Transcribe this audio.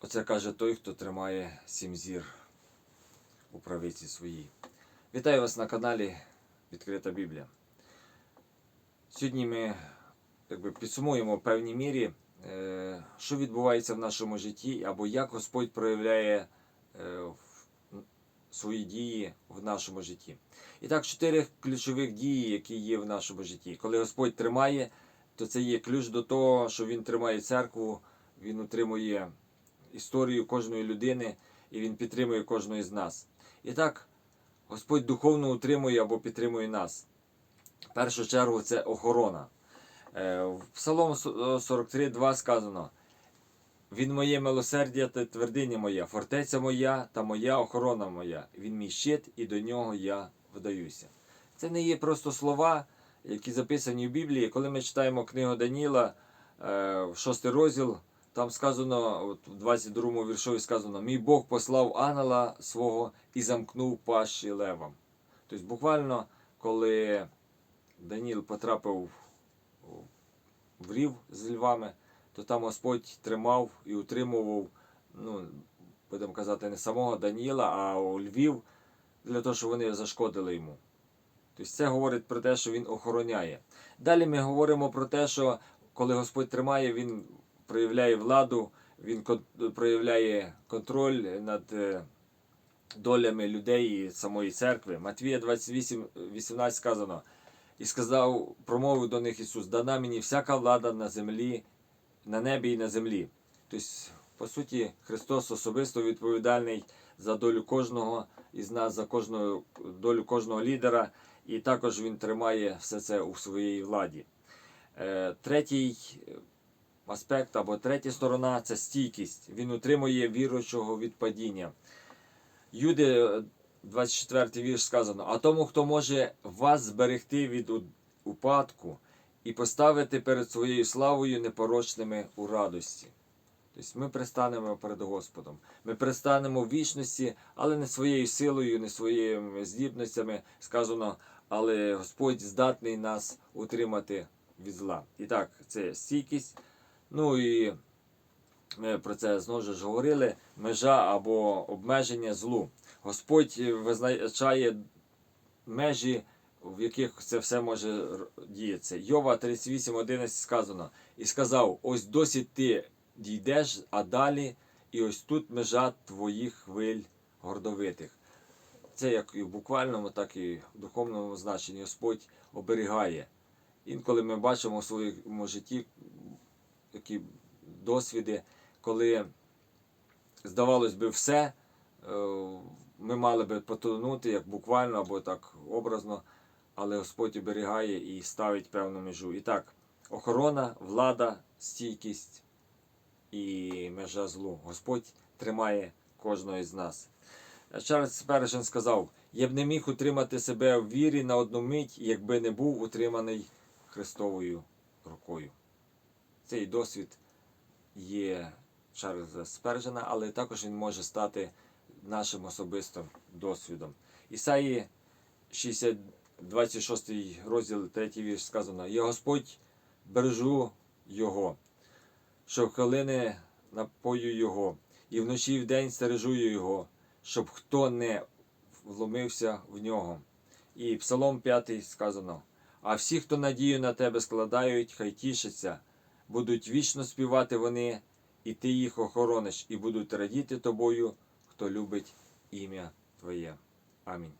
Оце каже той, хто тримає сім зір у правиці своїй. Вітаю вас на каналі Відкрита Біблія. Сьогодні ми якби, підсумуємо в певній мірі, е, що відбувається в нашому житті, або як Господь проявляє е, свої дії в нашому житті. І так, чотири ключових дії, які є в нашому житті. Коли Господь тримає, то це є ключ до того, що Він тримає церкву, Він утримує історію кожної людини і Він підтримує кожного з нас. І так, Господь духовно утримує або підтримує нас. В першу чергу це охорона. Е, В Псалом 43.2 сказано: Він моє милосердя та твердиня моя, фортеця моя та моя охорона моя. Він мій щит, і до нього я вдаюся. Це не є просто слова, які записані в Біблії. Коли ми читаємо книгу Даніла, е, шостий розділ, там сказано, от в 22 віршові сказано: Мій Бог послав ангела свого і замкнув пащі левам. Тобто, буквально, коли Даніл потрапив в рів з львами, то там Господь тримав і утримував, ну, будемо казати, не самого Даніла, а у Львів, для того, щоб вони зашкодили йому. Тобто це говорить про те, що він охороняє. Далі ми говоримо про те, що коли Господь тримає, він проявляє владу, він проявляє контроль над е, долями людей і самої церкви. Матвія 28, 18 сказано. І сказав, промовив до них Ісус: дана мені всяка влада на землі, на небі і на землі. Тобто, по суті, Христос особисто відповідальний за долю кожного із нас, за кожну долю кожного лідера, і також Він тримає все це у своїй владі. Е, Третій аспект або третя сторона це стійкість. Він утримує віруючого від падіння. Юди, 24 вірш сказано: А тому, хто може вас зберегти від упадку і поставити перед своєю славою непорочними у радості. Тобто ми пристанемо перед Господом. Ми пристанемо в вічності, але не своєю силою, не своїми здібностями сказано, але Господь здатний нас утримати від зла. І так, це стійкість. Ну і ми про це знову ж говорили: межа або обмеження злу. Господь визначає межі, в яких це все може діятися. Йова 38.11 сказано: І сказав: ось досі ти дійдеш, а далі, і ось тут межа твоїх хвиль гордовитих. Це як і в буквальному, так і в духовному значенні Господь оберігає. Інколи ми бачимо в своєму житті такі досвіди, коли, здавалось би, все, е, ми мали би потонути як буквально або так образно, але Господь оберігає і ставить певну межу. І так, охорона, влада, стійкість і межа злу. Господь тримає кожного із нас. Чарльз Спержен сказав: я б не міг утримати себе в вірі на одну мить, якби не був утриманий Христовою рукою. Цей досвід є Чарльза Спержена, але також він може стати нашим особистим досвідом. Ісаї 60, 26 розділ 3 вірш сказано: Я Господь бережу його, що хвилини напою його, і вночі і вдень стережую його, щоб хто не вломився в нього. І Псалом 5 сказано: А всі, хто надію на тебе складають, хай тішаться, будуть вічно співати вони, і ти їх охорониш, і будуть радіти тобою, хто любить ім'я Твоє. Амінь.